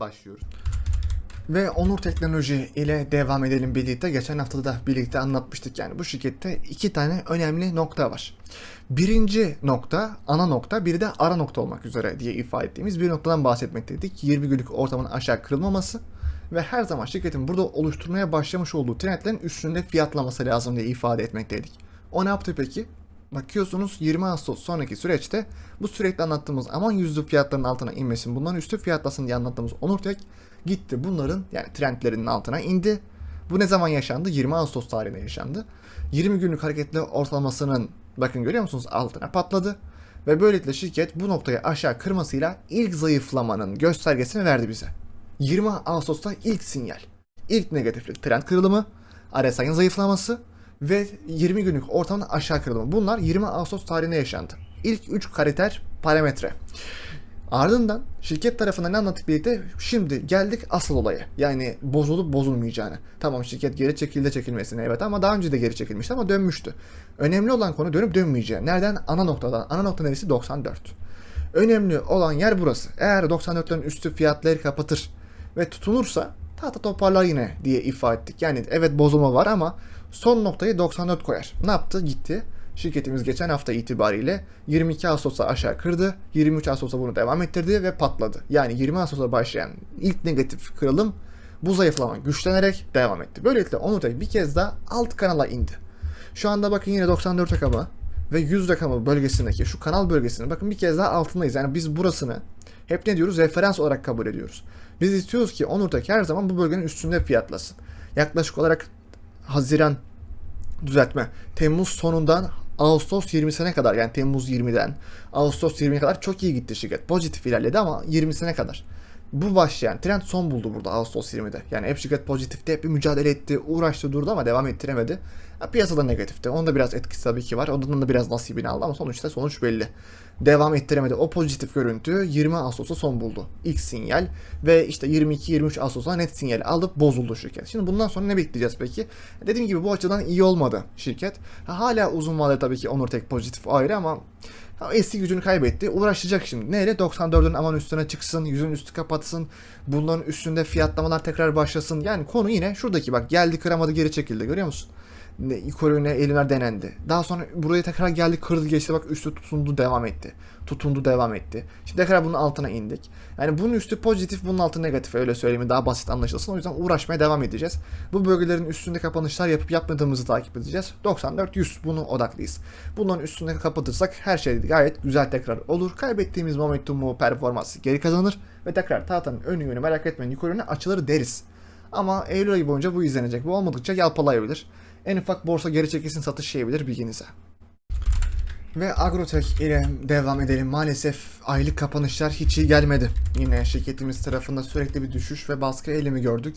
başlıyoruz. Ve Onur Teknoloji ile devam edelim birlikte. Geçen hafta da birlikte anlatmıştık yani bu şirkette iki tane önemli nokta var. Birinci nokta ana nokta, biri de ara nokta olmak üzere diye ifade ettiğimiz bir noktadan bahsetmekteydik. 20 günlük ortamın aşağı kırılmaması ve her zaman şirketin burada oluşturmaya başlamış olduğu trendlerin üstünde fiyatlaması lazım diye ifade etmekteydik. O ne yaptı peki? Bakıyorsunuz 20 Ağustos sonraki süreçte bu sürekli anlattığımız aman yüzlü fiyatların altına inmesin bunların üstü fiyatlasın diye anlattığımız Onurtek gitti bunların yani trendlerinin altına indi. Bu ne zaman yaşandı? 20 Ağustos tarihinde yaşandı. 20 günlük hareketli ortalamasının bakın görüyor musunuz altına patladı. Ve böylelikle şirket bu noktayı aşağı kırmasıyla ilk zayıflamanın göstergesini verdi bize. 20 Ağustos'ta ilk sinyal. İlk negatiflik trend kırılımı, RSI'nin zayıflaması ve 20 günlük ortamın aşağı kırılımı. Bunlar 20 Ağustos tarihinde yaşandı. İlk 3 kriter parametre. Ardından şirket tarafından ne anlattık birlikte şimdi geldik asıl olaya. Yani bozulup bozulmayacağını. Tamam şirket geri çekildi çekilmesine evet ama daha önce de geri çekilmişti ama dönmüştü. Önemli olan konu dönüp dönmeyeceği. Nereden? Ana noktadan. Ana nokta neresi? 94. Önemli olan yer burası. Eğer 94'lerin üstü fiyatları kapatır ve tutunursa tahta toparlar yine diye ifade ettik. Yani evet bozulma var ama son noktayı 94 koyar. Ne yaptı? Gitti. Şirketimiz geçen hafta itibariyle 22 Ağustos'a aşağı kırdı. 23 Ağustos'a bunu devam ettirdi ve patladı. Yani 20 Ağustos'a başlayan ilk negatif kırılım bu zayıflama güçlenerek devam etti. Böylelikle Onurtek bir kez daha alt kanala indi. Şu anda bakın yine 94 rakamı ve 100 rakamı bölgesindeki şu kanal bölgesinin bakın bir kez daha altındayız. Yani biz burasını hep ne diyoruz? Referans olarak kabul ediyoruz. Biz istiyoruz ki Onurtek her zaman bu bölgenin üstünde fiyatlasın. Yaklaşık olarak Haziran düzeltme. Temmuz sonundan Ağustos 20'sine kadar yani Temmuz 20'den Ağustos 20'ye kadar çok iyi gitti şirket. Pozitif ilerledi ama 20'sine kadar. Bu başlayan trend son buldu burada Ağustos 20'de. Yani hep şirket pozitifte hep bir mücadele etti, uğraştı durdu ama devam ettiremedi. Ha, piyasada negatifte. Onun da biraz etkisi tabii ki var. Ondan da biraz nasibini aldı ama sonuçta sonuç belli. Devam ettiremedi. O pozitif görüntü 20 Ağustos'ta son buldu. İlk sinyal ve işte 22-23 Ağustos'ta net sinyal alıp bozuldu şirket. Şimdi bundan sonra ne bekleyeceğiz peki? Dediğim gibi bu açıdan iyi olmadı şirket. Ha, hala uzun vadede tabii ki Onur Tek pozitif ayrı ama eski gücünü kaybetti. Uğraşacak şimdi. Neyle? 94'ün aman üstüne çıksın, yüzün üstü kapatsın. Bunların üstünde fiyatlamalar tekrar başlasın. Yani konu yine şuradaki bak geldi kıramadı geri çekildi görüyor musun? Yöne eğilimler denendi. Daha sonra buraya tekrar geldi kırdı geçti bak üstü tutundu devam etti. Tutundu devam etti. Şimdi tekrar bunun altına indik. Yani bunun üstü pozitif bunun altı negatif öyle söyleyeyim daha basit anlaşılsın. O yüzden uğraşmaya devam edeceğiz. Bu bölgelerin üstünde kapanışlar yapıp yapmadığımızı takip edeceğiz. 94-100 bunu odaklıyız. Bunların üstünde kapatırsak her şey gayet güzel tekrar olur. Kaybettiğimiz momentumu performansı geri kazanır ve tekrar tahtanın önü yönü merak etmeyin yukarı yöne açılır deriz. Ama Eylül ayı boyunca bu izlenecek. Bu olmadıkça yalpalayabilir. En ufak borsa geri çekilsin satış yiyebilir bilginize. Ve Agrotek ile devam edelim. Maalesef aylık kapanışlar hiç iyi gelmedi. Yine şirketimiz tarafında sürekli bir düşüş ve baskı eylemi gördük.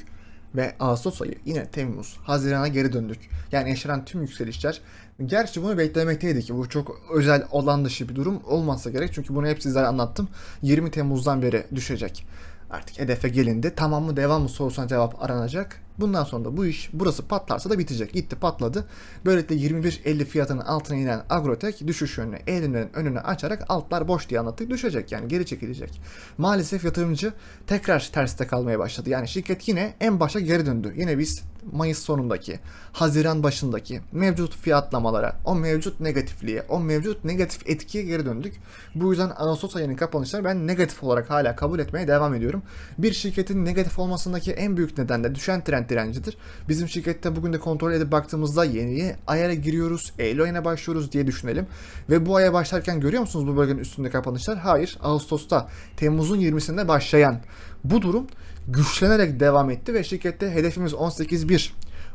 Ve Ağustos ayı yine Temmuz, Haziran'a geri döndük. Yani yaşanan tüm yükselişler. Gerçi bunu beklemekteydik. Bu çok özel olan dışı bir durum olmazsa gerek. Çünkü bunu hep sizlere anlattım. 20 Temmuz'dan beri düşecek. Artık hedefe gelindi. Tamam mı devam mı sorusuna cevap aranacak. Bundan sonra da bu iş burası patlarsa da bitecek. Gitti patladı. Böylelikle 21.50 fiyatının altına inen Agrotek düşüş yönüne eğilimlerin önünü açarak altlar boş diye anlattık. Düşecek yani geri çekilecek. Maalesef yatırımcı tekrar terste kalmaya başladı. Yani şirket yine en başa geri döndü. Yine biz Mayıs sonundaki, Haziran başındaki mevcut fiyatlamalara, o mevcut negatifliğe, o mevcut negatif etkiye geri döndük. Bu yüzden Ağustos ayının kapanışları ben negatif olarak hala kabul etmeye devam ediyorum. Bir şirketin negatif olmasındaki en büyük neden de düşen trend direncidir. Bizim şirkette bugün de kontrol edip baktığımızda yeni aya giriyoruz, Eylül ayına başlıyoruz diye düşünelim. Ve bu aya başlarken görüyor musunuz bu bölgenin üstünde kapanışlar? Hayır, Ağustos'ta, Temmuz'un 20'sinde başlayan bu durum güçlenerek devam etti ve şirkette hedefimiz 18.1,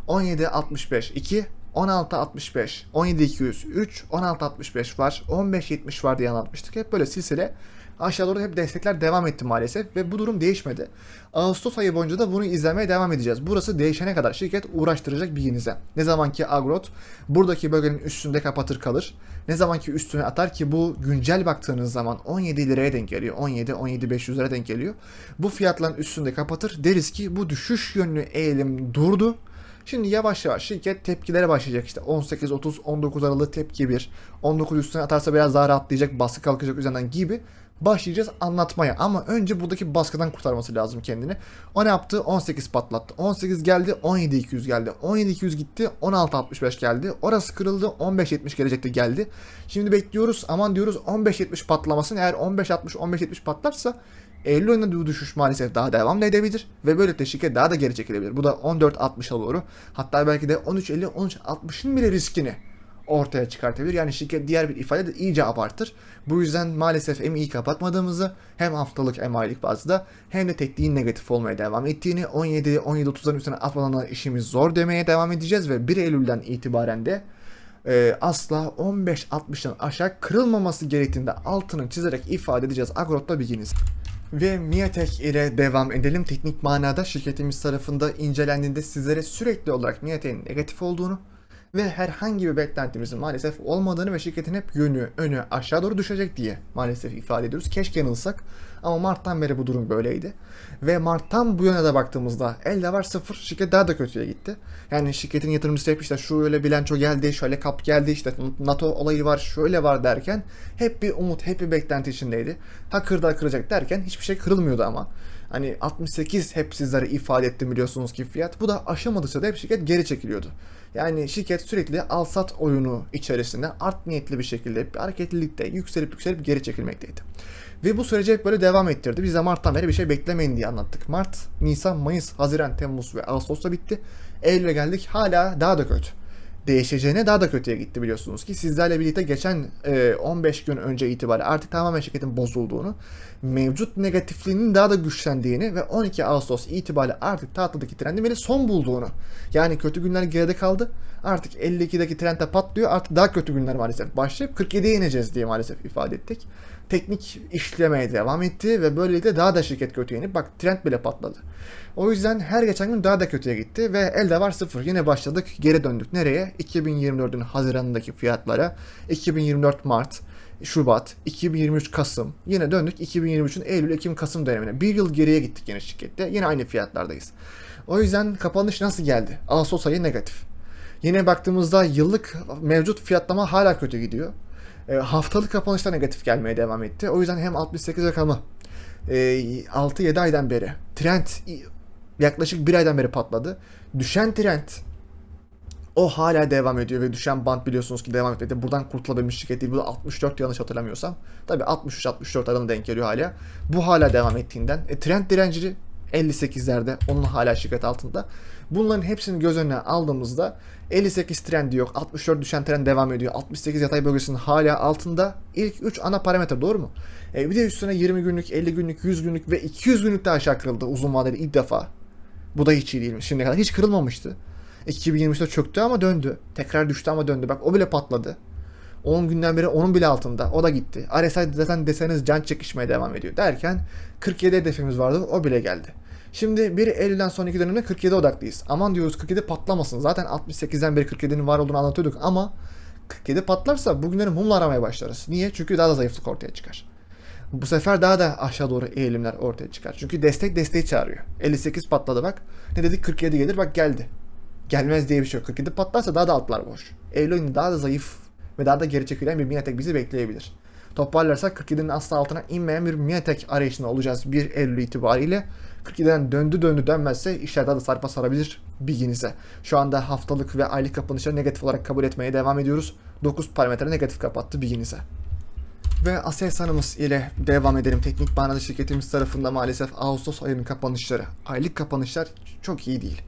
17.65, 2, 16.65, 17.200, 3, 16.65 var, 15.70 var diye anlatmıştık. Hep böyle silsile Aşağı doğru hep destekler devam etti maalesef ve bu durum değişmedi. Ağustos ayı boyunca da bunu izlemeye devam edeceğiz. Burası değişene kadar şirket uğraştıracak bilginize. Ne zaman ki Agrot buradaki bölgenin üstünde kapatır kalır. Ne zaman ki üstüne atar ki bu güncel baktığınız zaman 17 liraya denk geliyor. 17 17 500 lira denk geliyor. Bu fiyatların üstünde kapatır. Deriz ki bu düşüş yönlü eğilim durdu. Şimdi yavaş yavaş şirket tepkilere başlayacak işte 18, 30, 19 Aralık tepki 1. 19 üstüne atarsa biraz daha rahatlayacak, baskı kalkacak üzerinden gibi başlayacağız anlatmaya. Ama önce buradaki baskıdan kurtarması lazım kendini. O ne yaptı? 18 patlattı. 18 geldi, 17 200 geldi. 17 200 gitti, 16 65 geldi. Orası kırıldı, 15 70 gelecekti geldi. Şimdi bekliyoruz. Aman diyoruz 15 70 patlamasın. Eğer 15 60 15 70 patlarsa Eylül ayında düşüş maalesef daha devam da edebilir ve böylelikle şirket daha da geri çekilebilir. Bu da 14.60'a doğru hatta belki de 13.50 13.60'ın bile riskini ortaya çıkartabilir. Yani şirket diğer bir ifade de iyice abartır. Bu yüzden maalesef hem iyi kapatmadığımızı hem haftalık hem aylık bazda hem de tekniğin negatif olmaya devam ettiğini 17 17.30'ların üstüne atmadan işimiz zor demeye devam edeceğiz ve 1 Eylül'den itibaren de e, asla 15.60'dan aşağı kırılmaması gerektiğinde altını çizerek ifade edeceğiz. Agrot'ta bilginiz. Ve Miatek ile devam edelim. Teknik manada şirketimiz tarafında incelendiğinde sizlere sürekli olarak Miatek'in negatif olduğunu ve herhangi bir beklentimizin maalesef olmadığını ve şirketin hep yönü, önü aşağı doğru düşecek diye maalesef ifade ediyoruz. Keşke yanılsak ama Mart'tan beri bu durum böyleydi. Ve Mart'tan bu yana da baktığımızda elde var sıfır şirket daha da kötüye gitti. Yani şirketin yatırımcısı hep işte şöyle bilanço geldi, şöyle kap geldi, işte NATO olayı var, şöyle var derken hep bir umut, hep bir beklenti içindeydi. Ha kırda kıracak derken hiçbir şey kırılmıyordu ama. Hani 68 hep sizlere ifade ettim biliyorsunuz ki fiyat. Bu da aşamadıkça da hep şirket geri çekiliyordu. Yani şirket sürekli al-sat oyunu içerisinde art niyetli bir şekilde bir hareketlilikte yükselip yükselip geri çekilmekteydi. Ve bu süreci hep böyle devam ettirdi. Biz de Mart'tan beri bir şey beklemeyin diye anlattık. Mart, Nisan, Mayıs, Haziran, Temmuz ve Ağustos'ta bitti. Eylül'e geldik hala daha da kötü değişeceğine daha da kötüye gitti biliyorsunuz ki sizlerle birlikte geçen e, 15 gün önce itibariyle artık tamamen şirketin bozulduğunu, mevcut negatifliğinin daha da güçlendiğini ve 12 Ağustos itibariyle artık tahtadaki trendin bile son bulduğunu. Yani kötü günler geride kaldı. Artık 52'deki trend de patlıyor. Artık daha kötü günler maalesef başlayıp 47'ye ineceğiz diye maalesef ifade ettik. Teknik işlemeye devam etti ve böylelikle daha da şirket kötüye inip bak trend bile patladı. O yüzden her geçen gün daha da kötüye gitti ve elde var sıfır. Yine başladık geri döndük. Nereye? 2024'ün Haziran'ındaki fiyatlara. 2024 Mart, Şubat, 2023 Kasım. Yine döndük 2023'ün Eylül, Ekim, Kasım dönemine. Bir yıl geriye gittik yine şirkette. Yine aynı fiyatlardayız. O yüzden kapanış nasıl geldi? Ağustos ayı negatif. Yine baktığımızda yıllık mevcut fiyatlama hala kötü gidiyor. E, haftalık kapanışta negatif gelmeye devam etti. O yüzden hem 68 rakamı e, 6-7 aydan beri trend yaklaşık bir aydan beri patladı. Düşen trend o hala devam ediyor ve düşen band biliyorsunuz ki devam etmedi. Buradan kurtulabilmiş şirket değil. Bu da 64 yanlış hatırlamıyorsam. Tabi 63-64 aralığına denk geliyor hala. Bu hala devam ettiğinden. E, trend direnci 58'lerde onun hala şirket altında. Bunların hepsini göz önüne aldığımızda 58 trendi yok. 64 düşen trend devam ediyor. 68 yatay bölgesinin hala altında. İlk 3 ana parametre doğru mu? E, bir de üstüne 20 günlük, 50 günlük, 100 günlük ve 200 günlük de aşağı kırıldı uzun vadeli ilk defa. Bu da hiç iyi değil. Şimdiye kadar hiç kırılmamıştı. 2023'te çöktü ama döndü. Tekrar düştü ama döndü. Bak o bile patladı. 10 günden beri onun bile altında. O da gitti. RSI zaten deseniz can çekişmeye devam ediyor. Derken 47 hedefimiz vardı. O bile geldi. Şimdi 1 Eylül'den sonraki dönemde 47 odaklıyız. Aman diyoruz 47 patlamasın. Zaten 68'den beri 47'nin var olduğunu anlatıyorduk ama 47 patlarsa bugünleri mumla aramaya başlarız. Niye? Çünkü daha da zayıflık ortaya çıkar. Bu sefer daha da aşağı doğru eğilimler ortaya çıkar. Çünkü destek desteği çağırıyor. 58 patladı bak. Ne dedik 47 gelir bak geldi. Gelmez diye bir şey yok. 47 patlarsa daha da altlar boş. Eylül daha da zayıf ve daha da geri çekilen bir Miatek bizi bekleyebilir. Toparlarsak 47'nin asla altına inmeyen bir Miatek arayışında olacağız 1 Eylül itibariyle. 47'den döndü döndü dönmezse işler daha da sarpa sarabilir bilginize. Şu anda haftalık ve aylık kapanışları negatif olarak kabul etmeye devam ediyoruz. 9 parametre negatif kapattı bilginize. Ve Aselsan'ımız ile devam edelim. Teknik manada şirketimiz tarafında maalesef Ağustos ayının kapanışları, aylık kapanışlar çok iyi değil.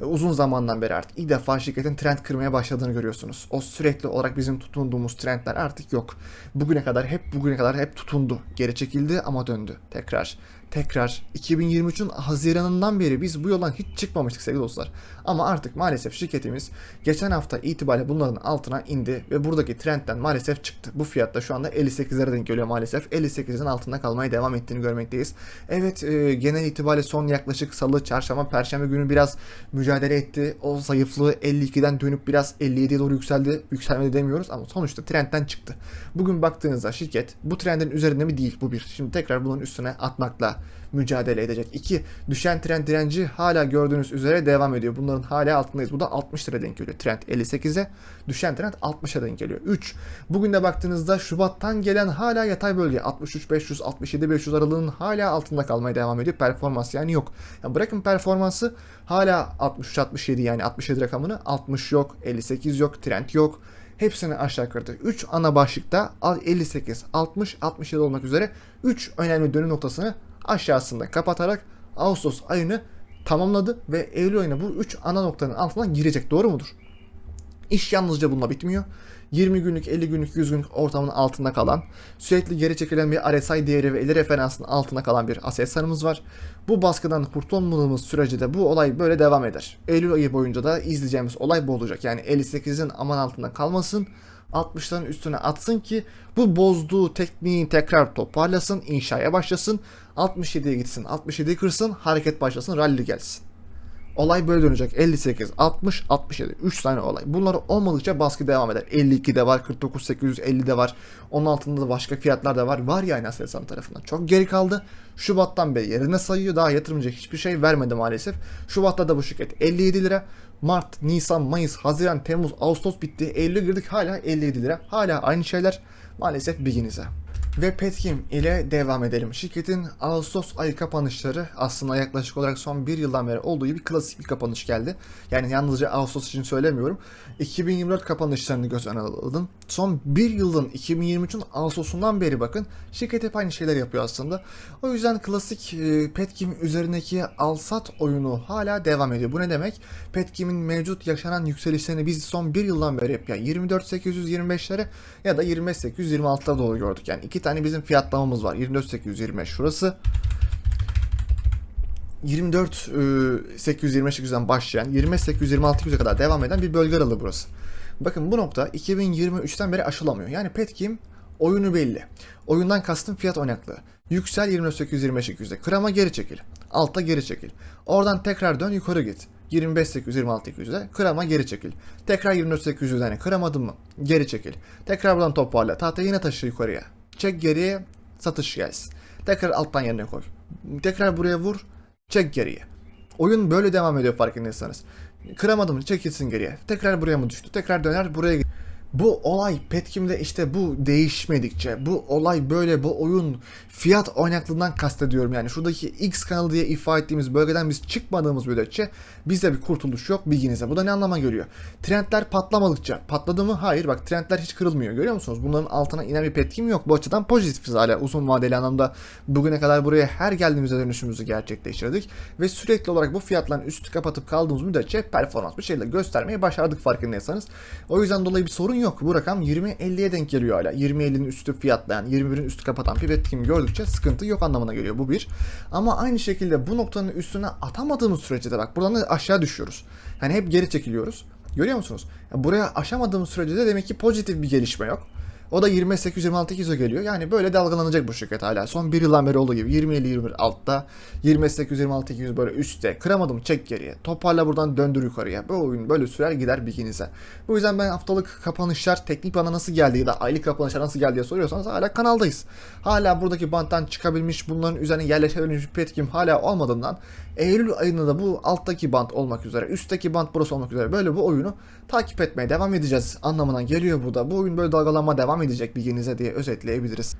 Uzun zamandan beri artık ilk defa şirketin trend kırmaya başladığını görüyorsunuz. O sürekli olarak bizim tutunduğumuz trendler artık yok. Bugüne kadar hep bugüne kadar hep tutundu. Geri çekildi ama döndü tekrar. tekrar 2023'ün Haziran'ından beri biz bu yoldan hiç çıkmamıştık sevgili dostlar. Ama artık maalesef şirketimiz geçen hafta itibariyle bunların altına indi ve buradaki trendten maalesef çıktı. Bu fiyatta şu anda 58'lere denk geliyor maalesef. 58'in altında kalmaya devam ettiğini görmekteyiz. Evet e, genel itibariyle son yaklaşık salı, çarşamba, perşembe günü biraz mücadele etti. O zayıflığı 52'den dönüp biraz 57'ye doğru yükseldi. Yükselmedi demiyoruz ama sonuçta trendten çıktı. Bugün baktığınızda şirket bu trendin üzerinde mi değil bu bir. Şimdi tekrar bunun üstüne atmakla mücadele edecek. İki, düşen trend direnci hala gördüğünüz üzere devam ediyor. Bunların hala altındayız. Bu da 60 lira denk geliyor. Trend 58'e, düşen trend 60'a denk geliyor. 3. Bugün de baktığınızda Şubat'tan gelen hala yatay bölge 63 500 67 500 aralığının hala altında kalmaya devam ediyor. Performans yani yok. Yani bırakın performansı hala 63 67 yani 67 rakamını 60 yok, 58 yok, trend yok. Hepsini aşağı yukarı 3 ana başlıkta 58, 60, 67 olmak üzere 3 önemli dönüm noktasını aşağısında kapatarak Ağustos ayını tamamladı ve Eylül ayına bu 3 ana noktanın altından girecek. Doğru mudur? İş yalnızca bununla bitmiyor. 20 günlük, 50 günlük, 100 günlük ortamın altında kalan, sürekli geri çekilen bir RSI değeri ve 50 referansının altında kalan bir ASES'larımız var. Bu baskıdan kurtulmadığımız sürece de bu olay böyle devam eder. Eylül ayı boyunca da izleyeceğimiz olay bu olacak. Yani 58'in aman altında kalmasın, 60'ların üstüne atsın ki bu bozduğu tekniği tekrar toparlasın, inşaya başlasın, 67'ye gitsin, 67'yi kırsın, hareket başlasın, rally gelsin. Olay böyle dönecek. 58, 60, 67. 3 tane olay. Bunlar olmadıkça baskı devam eder. 52 de var, 49, 850 de var. Onun altında da başka fiyatlar da var. Var yani Aselsan tarafından. Çok geri kaldı. Şubat'tan beri yerine sayıyor. Daha yatırımcı hiçbir şey vermedi maalesef. Şubat'ta da bu şirket 57 lira. Mart, Nisan, Mayıs, Haziran, Temmuz, Ağustos bitti. Eylül'e girdik hala 57 lira. Hala aynı şeyler. Maalesef bilginize. Ve Petkim ile devam edelim. Şirketin Ağustos ayı kapanışları aslında yaklaşık olarak son bir yıldan beri olduğu gibi klasik bir kapanış geldi. Yani yalnızca Ağustos için söylemiyorum. 2024 kapanışlarını göz önüne alın. Son bir yılın 2023'ün Ağustos'undan beri bakın şirket hep aynı şeyler yapıyor aslında. O yüzden klasik e, Petkim üzerindeki alsat oyunu hala devam ediyor. Bu ne demek? Petkim'in mevcut yaşanan yükselişlerini biz son bir yıldan beri hep yani 24.825'lere ya da 25.826'lara doğru gördük. Yani iki tane bizim fiyatlamamız var. 24.825 şurası. 24 825'den başlayan 25.826'ya kadar devam eden bir bölge aralığı burası. Bakın bu nokta 2023'ten beri aşılamıyor. Yani Petkim oyunu belli. Oyundan kastım fiyat oynaklığı. Yüksel 24.825'e krama geri çekil. Altta geri çekil. Oradan tekrar dön yukarı git. 25.826'ye krama geri çekil. Tekrar 24.800'den kıramadın mı? Geri çekil. Tekrar buradan toparla. Tahtayı yine taşı yukarıya. Çek geriye satış gelsin. Tekrar alttan yerine koy. Tekrar buraya vur. Çek geriye. Oyun böyle devam ediyor farkındaysanız. Kıramadım çekilsin geriye. Tekrar buraya mı düştü? Tekrar döner buraya. Bu olay Petkim'de işte bu değişmedikçe, bu olay böyle bu oyun fiyat oynaklığından kastediyorum yani. Şuradaki X kanalı diye ifade ettiğimiz bölgeden biz çıkmadığımız müddetçe bizde bir kurtuluş yok bilginize. Bu da ne anlama geliyor? Trendler patlamadıkça, patladı mı? Hayır bak trendler hiç kırılmıyor görüyor musunuz? Bunların altına inen bir petkim yok. Bu açıdan pozitifiz hala uzun vadeli anlamda. Bugüne kadar buraya her geldiğimizde dönüşümüzü gerçekleştirdik. Ve sürekli olarak bu fiyatların üstü kapatıp kaldığımız müddetçe performans bir şeyle göstermeyi başardık farkındaysanız. O yüzden dolayı bir sorun yok. Bu rakam 20-50'ye denk geliyor hala. 20-50'nin üstü fiyatlayan, 21'in üstü kapatan bir petkim gördükçe sıkıntı yok anlamına geliyor. Bu bir. Ama aynı şekilde bu noktanın üstüne atamadığımız sürece de bak buradan da aşağı düşüyoruz. Yani hep geri çekiliyoruz. Görüyor musunuz? Ya buraya aşamadığımız sürece de demek ki pozitif bir gelişme yok. O da 28-26 kilo geliyor. Yani böyle dalgalanacak bu şirket hala. Son bir yıldan beri olduğu gibi 20-50-21 altta, 28-26 böyle üstte. Kıramadım çek geriye. Toparla buradan döndür yukarıya. Bu oyun böyle sürer gider bilginize. Bu yüzden ben haftalık kapanışlar teknik bana nasıl geldi ya da aylık kapanışlar nasıl geldi diye soruyorsanız hala kanaldayız. Hala buradaki banttan çıkabilmiş bunların üzerine yerleşebilmiş bir petkim hala olmadığından Eylül ayında da bu alttaki bant olmak üzere, üstteki bant burası olmak üzere böyle bu oyunu takip etmeye devam edeceğiz anlamına geliyor bu da. Bu oyun böyle dalgalanma devam edecek bilginize diye özetleyebiliriz.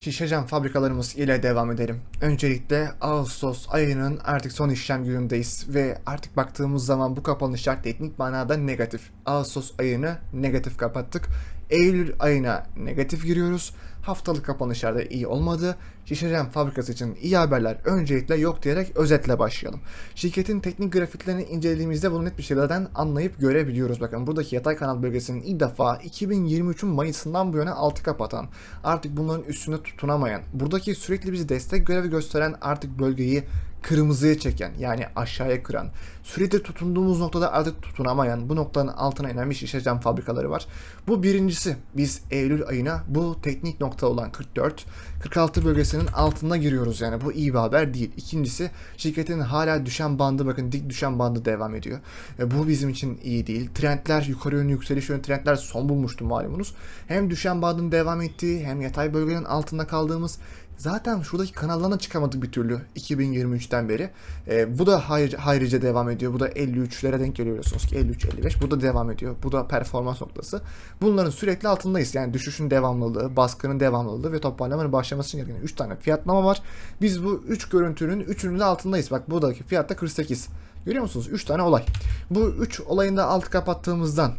Şişecam fabrikalarımız ile devam edelim. Öncelikle Ağustos ayının artık son işlem günündeyiz ve artık baktığımız zaman bu kapanışlar teknik manada negatif. Ağustos ayını negatif kapattık. Eylül ayına negatif giriyoruz. haftalık kapanışlarda iyi olmadı. Şişecam fabrikası için iyi haberler öncelikle yok diyerek özetle başlayalım. Şirketin teknik grafiklerini incelediğimizde bunu net bir şeylerden anlayıp görebiliyoruz. Bakın buradaki yatay kanal bölgesinin ilk defa 2023'ün Mayıs'ından bu yana altı kapatan, artık bunların üstünde tutunamayan, buradaki sürekli bizi destek görevi gösteren artık bölgeyi kırmızıya çeken yani aşağıya kıran, sürekli tutunduğumuz noktada artık tutunamayan, bu noktanın altına inen bir şişe cam fabrikaları var. Bu birincisi. Biz Eylül ayına bu teknik nokta olan 44, 46 bölgesinin altına giriyoruz yani bu iyi bir haber değil. İkincisi şirketin hala düşen bandı bakın dik düşen bandı devam ediyor. E, bu bizim için iyi değil. Trendler yukarı yönlü yükseliş yönlü trendler son bulmuştu malumunuz. Hem düşen bandın devam ettiği hem yatay bölgenin altında kaldığımız Zaten şuradaki kanallarına çıkamadık bir türlü 2023'ten beri. E, bu da hayır, hayrice devam ediyor. Bu da 53'lere denk geliyor biliyorsunuz ki 53-55. Bu da devam ediyor. Bu da performans noktası. Bunların sürekli altındayız. Yani düşüşün devamlılığı, baskının devamlılığı ve toparlamanın başlaması için gereken 3 tane fiyatlama var. Biz bu 3 görüntünün 3'ünün de altındayız. Bak buradaki fiyatta 48. Görüyor musunuz? 3 tane olay. Bu 3 olayında altı kapattığımızdan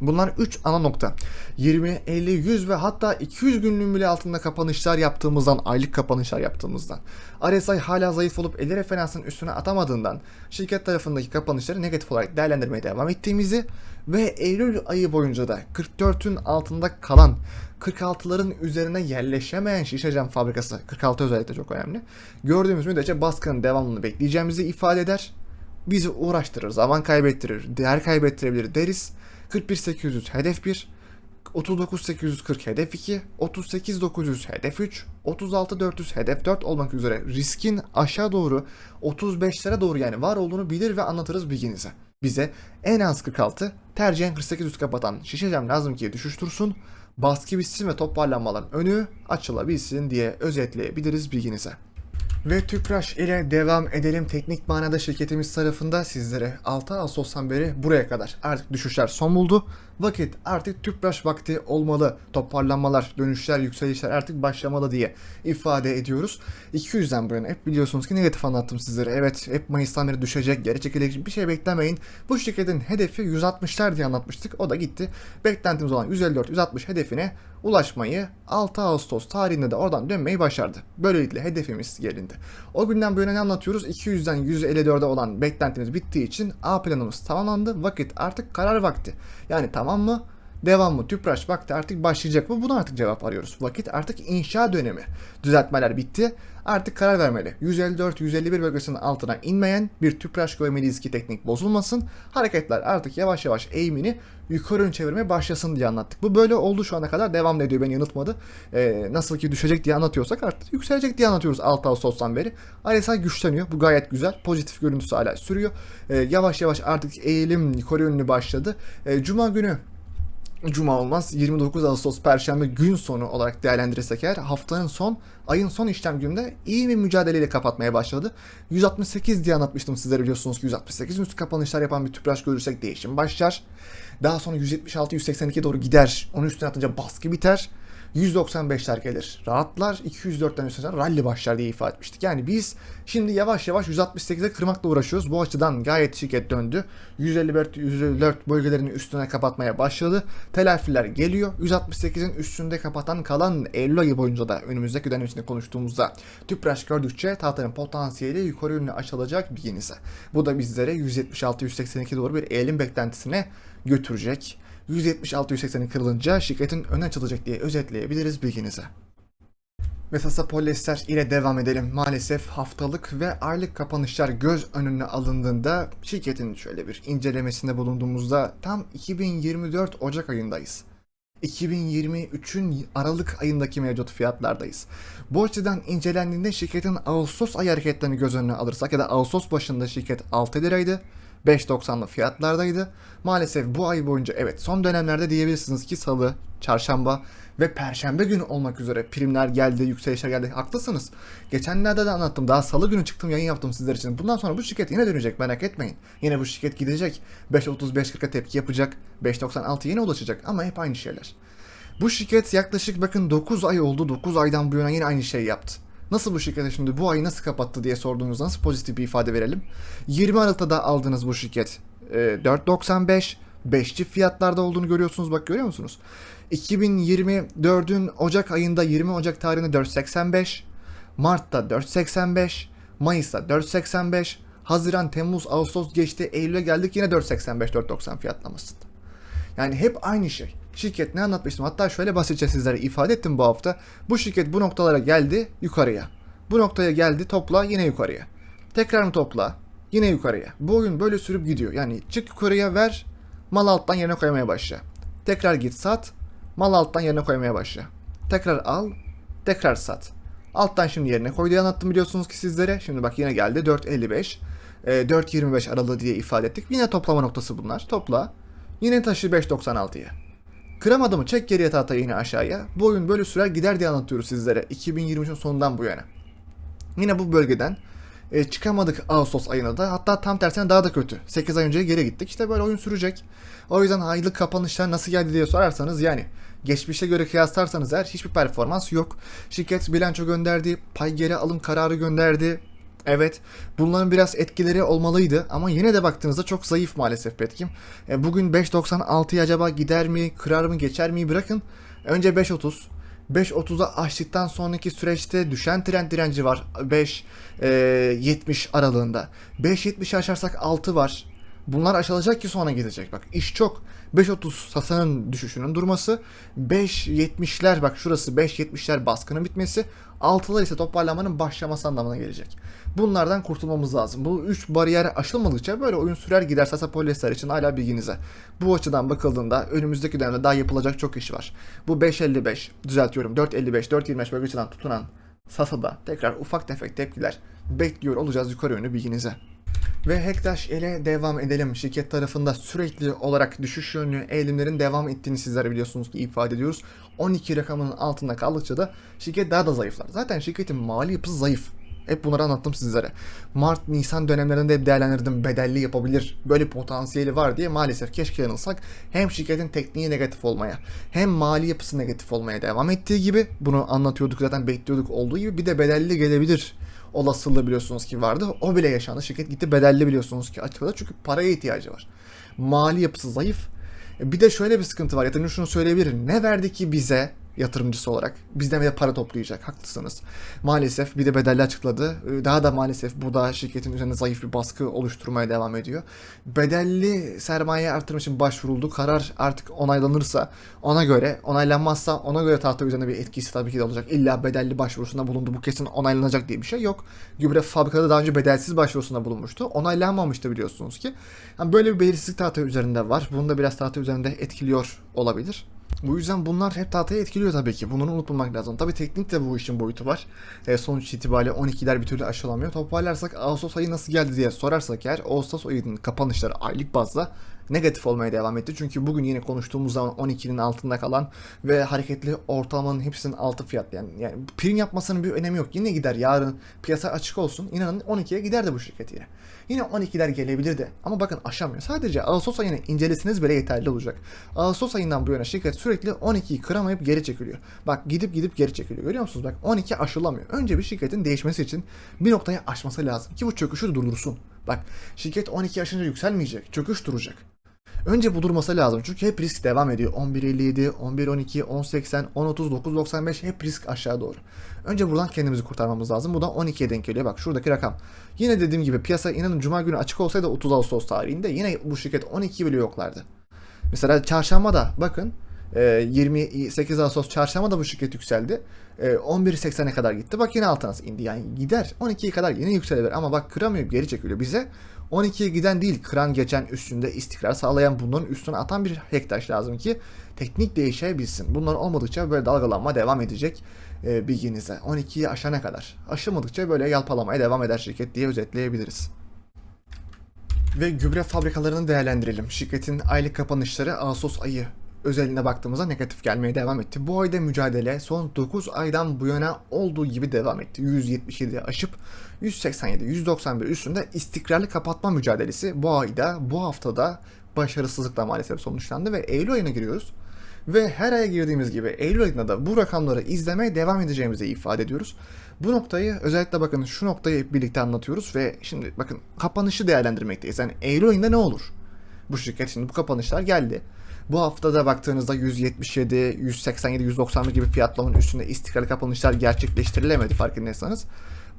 Bunlar 3 ana nokta. 20, 50, 100 ve hatta 200 günlüğün bile altında kapanışlar yaptığımızdan, aylık kapanışlar yaptığımızdan. RSI hala zayıf olup 50 referansın üstüne atamadığından şirket tarafındaki kapanışları negatif olarak değerlendirmeye devam ettiğimizi ve Eylül ayı boyunca da 44'ün altında kalan 46'ların üzerine yerleşemeyen şişe fabrikası 46 özellikle çok önemli. Gördüğümüz müddetçe baskının devamını bekleyeceğimizi ifade eder. Bizi uğraştırır, zaman kaybettirir, değer kaybettirebilir deriz. 41800 hedef 1, 39840 hedef 2, 38900 hedef 3, 36400 hedef 4 olmak üzere riskin aşağı doğru 35'lere doğru yani var olduğunu bilir ve anlatırız bilginize. Bize en az 46, tercihen 4800 kapatan şişe cam lazım ki düşüş dursun, baskı bitsin ve toparlanmaların önü açılabilsin diye özetleyebiliriz bilginize. Ve Tüpraş ile devam edelim. Teknik manada şirketimiz tarafında sizlere 6 Ağustos'tan beri buraya kadar artık düşüşler son buldu. Vakit artık Tüpraş vakti olmalı. Toparlanmalar, dönüşler, yükselişler artık başlamalı diye ifade ediyoruz. 200'den bu yana hep biliyorsunuz ki negatif anlattım sizlere. Evet hep Mayıs'tan beri düşecek, geri çekilecek bir şey beklemeyin. Bu şirketin hedefi 160'lar diye anlatmıştık. O da gitti. Beklentimiz olan 154-160 hedefine ulaşmayı 6 Ağustos tarihinde de oradan dönmeyi başardı. Böylelikle hedefimiz gelindi. O günden bu yana ne anlatıyoruz? 200'den 154'e olan beklentimiz bittiği için A planımız tamamlandı. Vakit artık karar vakti. Yani tamam mı? Devam mı? Tüpraş vakti artık başlayacak mı? Buna artık cevap arıyoruz. Vakit artık inşa dönemi. Düzeltmeler bitti. Artık karar vermeli. 154-151 bölgesinin altına inmeyen bir tüpraş görmeliyiz ki teknik bozulmasın. Hareketler artık yavaş yavaş eğimini yukarı yönlü çevirmeye başlasın diye anlattık. Bu böyle oldu şu ana kadar devam ediyor beni yanıltmadı. Ee, nasıl ki düşecek diye anlatıyorsak artık yükselecek diye anlatıyoruz 6 Ağustos'tan beri. RSI güçleniyor. Bu gayet güzel. Pozitif görüntüsü hala sürüyor. Ee, yavaş yavaş artık eğilim yukarı yönlü başladı. Ee, Cuma günü Cuma olmaz. 29 Ağustos Perşembe gün sonu olarak değerlendirirsek eğer haftanın son, ayın son işlem gününde iyi bir mücadeleyle kapatmaya başladı. 168 diye anlatmıştım sizlere biliyorsunuz ki 168 üstü kapanışlar yapan bir tüpraş görürsek değişim başlar. Daha sonra 176-182 doğru gider. Onun üstüne atınca baskı biter. 195'ler gelir. Rahatlar 204'ten üstüne rally başlar diye ifade etmiştik. Yani biz şimdi yavaş yavaş 168'e kırmakla uğraşıyoruz. Bu açıdan gayet şirket döndü. 154 154 bölgelerinin üstüne kapatmaya başladı. Telafiler geliyor. 168'in üstünde kapatan kalan Eylül ayı boyunca da önümüzdeki dönem içinde konuştuğumuzda tüpraş gördükçe tahtanın potansiyeli yukarı yönlü açılacak bilginize. Bu da bizlere 176-182 doğru bir eğilim beklentisine götürecek. 176-180'in kırılınca şirketin öne açılacak diye özetleyebiliriz bilginize. Ve Sasa Polyester ile devam edelim. Maalesef haftalık ve aylık kapanışlar göz önüne alındığında şirketin şöyle bir incelemesinde bulunduğumuzda tam 2024 Ocak ayındayız. 2023'ün Aralık ayındaki mevcut fiyatlardayız. Bu açıdan incelendiğinde şirketin Ağustos ay hareketlerini göz önüne alırsak ya da Ağustos başında şirket 6 liraydı. 5.90'lı fiyatlardaydı. Maalesef bu ay boyunca evet son dönemlerde diyebilirsiniz ki salı, çarşamba ve perşembe günü olmak üzere primler geldi, yükselişler geldi. Haklısınız. Geçenlerde de anlattım. Daha salı günü çıktım yayın yaptım sizler için. Bundan sonra bu şirket yine dönecek merak etmeyin. Yine bu şirket gidecek. 5.35-40'a tepki yapacak. 5.96 yine ulaşacak ama hep aynı şeyler. Bu şirket yaklaşık bakın 9 ay oldu. 9 aydan bu yana yine aynı şeyi yaptı. Nasıl bu şirkete şimdi bu ayı nasıl kapattı diye sorduğunuzda nasıl pozitif bir ifade verelim. 20 Aralık'ta da aldığınız bu şirket e, 4.95 5 çift fiyatlarda olduğunu görüyorsunuz bak görüyor musunuz? 2024'ün Ocak ayında 20 Ocak tarihinde 4.85, Mart'ta 4.85, Mayıs'ta 4.85, Haziran, Temmuz, Ağustos geçti, Eylül'e geldik yine 4.85-4.90 fiyatlamasında. Yani hep aynı şey. Şirket ne anlatmıştım? Hatta şöyle basitçe sizlere ifade ettim bu hafta. Bu şirket bu noktalara geldi yukarıya. Bu noktaya geldi topla yine yukarıya. Tekrar mı topla? Yine yukarıya. Bu oyun böyle sürüp gidiyor. Yani çık yukarıya ver, mal alttan yerine koymaya başla. Tekrar git sat, mal alttan yerine koymaya başla. Tekrar al, tekrar sat. Alttan şimdi yerine koy anlattım biliyorsunuz ki sizlere. Şimdi bak yine geldi 4.55, e, 4.25 aralığı diye ifade ettik. Yine toplama noktası bunlar. Topla. Yine taşı 5.96'ya. Kıramadı mı çek geriye tahtayı yine aşağıya. Bu oyun böyle sürer gider diye anlatıyoruz sizlere 2023'ün sonundan bu yana. Yine bu bölgeden e, çıkamadık Ağustos ayına da. Hatta tam tersine daha da kötü. 8 ay önce geri gittik. İşte böyle oyun sürecek. O yüzden aylık kapanışlar nasıl geldi diye sorarsanız yani geçmişe göre kıyaslarsanız eğer hiçbir performans yok. Şirket bilanço gönderdi, pay geri alım kararı gönderdi. Evet, bunların biraz etkileri olmalıydı ama yine de baktığınızda çok zayıf maalesef Petkim. E, bugün 5.96'yı acaba gider mi, kırar mı, geçer mi bırakın. Önce 5.30, 5.30'a aştıktan sonraki süreçte düşen trend direnci var. 5.70 aralığında. 5.70'i aşarsak 6 var. Bunlar aşılacak ki sonra gidecek. Bak iş çok. 5.30 Sasan'ın düşüşünün durması. 5.70'ler bak şurası 5.70'ler baskının bitmesi. 6'lar ise toparlanmanın başlaması anlamına gelecek. Bunlardan kurtulmamız lazım. Bu 3 bariyer aşılmadıkça böyle oyun sürer gider Sasa Polyester için hala bilginize. Bu açıdan bakıldığında önümüzdeki dönemde daha yapılacak çok iş var. Bu 5.55 düzeltiyorum 4.55 4.25 bölgesinden tutunan Sasa'da tekrar ufak tefek tepkiler bekliyor olacağız yukarı yönlü bilginize. Ve Hektaş ile devam edelim. Şirket tarafında sürekli olarak düşüş yönlü eğilimlerin devam ettiğini sizlere biliyorsunuz ki ifade ediyoruz. 12 rakamının altında kaldıkça da şirket daha da zayıflar. Zaten şirketin mali yapısı zayıf. Hep bunları anlattım sizlere. Mart, Nisan dönemlerinde hep değerlendirdim. Bedelli yapabilir. Böyle potansiyeli var diye maalesef keşke yanılsak. Hem şirketin tekniği negatif olmaya hem mali yapısı negatif olmaya devam ettiği gibi bunu anlatıyorduk zaten bekliyorduk olduğu gibi bir de bedelli gelebilir olasılığı biliyorsunuz ki vardı. O bile yaşandı. Şirket gitti bedelli biliyorsunuz ki açıkladı. Çünkü paraya ihtiyacı var. Mali yapısı zayıf. Bir de şöyle bir sıkıntı var. Yatırımcı şunu söyleyebilir. Ne verdi ki bize yatırımcısı olarak. Bizden de para toplayacak. Haklısınız. Maalesef bir de bedelli açıkladı. Daha da maalesef bu da şirketin üzerinde zayıf bir baskı oluşturmaya devam ediyor. Bedelli sermaye artırım için başvuruldu. Karar artık onaylanırsa ona göre, onaylanmazsa ona göre tahta üzerinde bir etkisi tabii ki de olacak. İlla bedelli başvurusunda bulundu. Bu kesin onaylanacak diye bir şey yok. Gübre fabrikada daha önce bedelsiz başvurusunda bulunmuştu. Onaylanmamıştı biliyorsunuz ki. Yani böyle bir belirsizlik tahta üzerinde var. Bunu da biraz tahta üzerinde etkiliyor olabilir. Bu yüzden bunlar hep tahtayı etkiliyor tabii ki. Bunları unutmamak lazım. Tabii teknik de bu işin boyutu var. E, sonuç itibariyle 12'ler bir türlü aşılamıyor. Toparlarsak Ağustos ayı nasıl geldi diye sorarsak eğer Ağustos ayının kapanışları aylık bazda negatif olmaya devam etti. Çünkü bugün yine konuştuğumuz zaman 12'nin altında kalan ve hareketli ortalamanın hepsinin altı fiyat. Yani, yani prim yapmasının bir önemi yok. Yine gider yarın piyasa açık olsun. İnanın 12'ye gider de bu şirket yine. Yine 12'ler gelebilirdi. Ama bakın aşamıyor. Sadece Ağustos ayını incelesiniz bile yeterli olacak. Ağustos ayından bu yana şirket sürekli 12'yi kıramayıp geri çekiliyor. Bak gidip gidip geri çekiliyor. Görüyor musunuz? Bak 12 aşılamıyor. Önce bir şirketin değişmesi için bir noktaya aşması lazım ki bu çöküşü durdursun. Bak şirket 12 aşınca yükselmeyecek. Çöküş duracak. Önce bu durması lazım çünkü hep risk devam ediyor. 11.57, 11.12, 10.80, 10.30, 9.95 hep risk aşağı doğru. Önce buradan kendimizi kurtarmamız lazım. Bu da 12'ye denk geliyor. Bak şuradaki rakam. Yine dediğim gibi piyasa inanın cuma günü açık olsaydı 30 Ağustos tarihinde yine bu şirket 12 bile yoklardı. Mesela çarşamba da bakın 28 Ağustos çarşamba da bu şirket yükseldi. 11.80'e kadar gitti. Bak yine altına indi. Yani gider 12'ye kadar yine yükselebilir. Ama bak kıramıyor geri çekiliyor. Bize 12'ye giden değil kıran geçen üstünde istikrar sağlayan bunların üstüne atan bir hektaş lazım ki teknik değişebilsin. Bunlar olmadıkça böyle dalgalanma devam edecek e, bilginize. 12'yi aşana kadar. Aşılmadıkça böyle yalpalamaya devam eder şirket diye özetleyebiliriz. Ve gübre fabrikalarını değerlendirelim. Şirketin aylık kapanışları Ağustos ayı özeline baktığımızda negatif gelmeye devam etti. Bu ayda mücadele son 9 aydan bu yana olduğu gibi devam etti. 177 aşıp 187, 191 üstünde istikrarlı kapatma mücadelesi bu ayda, bu haftada başarısızlıkla maalesef sonuçlandı ve Eylül ayına giriyoruz. Ve her aya girdiğimiz gibi Eylül ayında da bu rakamları izlemeye devam edeceğimizi ifade ediyoruz. Bu noktayı özellikle bakın şu noktayı birlikte anlatıyoruz ve şimdi bakın kapanışı değerlendirmekteyiz. Yani Eylül ayında ne olur? Bu şirket şimdi bu kapanışlar geldi. Bu haftada baktığınızda 177, 187, 191 gibi fiyatlamanın üstünde istikrarlı kapanışlar gerçekleştirilemedi farkındaysanız.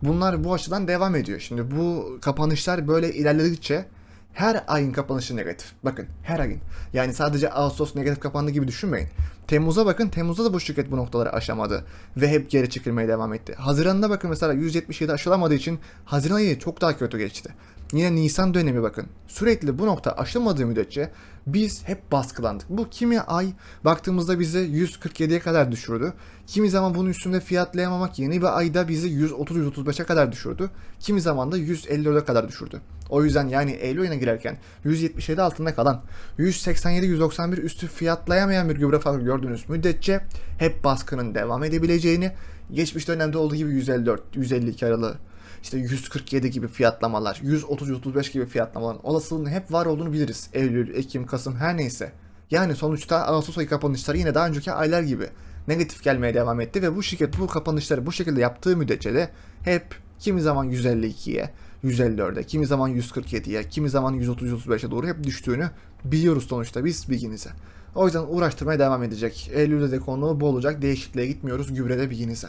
Bunlar bu açıdan devam ediyor. Şimdi bu kapanışlar böyle ilerledikçe her ayın kapanışı negatif. Bakın her ayın. Yani sadece Ağustos negatif kapandı gibi düşünmeyin. Temmuz'a bakın. Temmuz'da da bu şirket bu noktaları aşamadı. Ve hep geri çekilmeye devam etti. Haziran'da bakın mesela 177 aşılamadığı için Haziran ayı çok daha kötü geçti. Yine Nisan dönemi bakın. Sürekli bu nokta aşılmadığı müddetçe biz hep baskılandık. Bu kimi ay baktığımızda bizi 147'ye kadar düşürdü. Kimi zaman bunun üstünde fiyatlayamamak yeni bir ayda bizi 130-135'e kadar düşürdü. Kimi zaman da 154'e kadar düşürdü. O yüzden yani Eylül ayına girerken 177 altında kalan 187-191 üstü fiyatlayamayan bir gübre farkı gördüğünüz müddetçe hep baskının devam edebileceğini geçmiş dönemde olduğu gibi 154, 152 aralığı işte 147 gibi fiyatlamalar, 130-135 gibi fiyatlamaların olasılığının hep var olduğunu biliriz. Eylül, Ekim, Kasım her neyse. Yani sonuçta Ağustos ayı kapanışları yine daha önceki aylar gibi negatif gelmeye devam etti ve bu şirket bu kapanışları bu şekilde yaptığı müddetçe de hep kimi zaman 152'ye, 154'e, kimi zaman 147'ye, kimi zaman 130-135'e doğru hep düştüğünü biliyoruz sonuçta biz bilginize. O yüzden uğraştırmaya devam edecek. Eylül'de de konu bu olacak. Değişikliğe gitmiyoruz gübrede bilginize.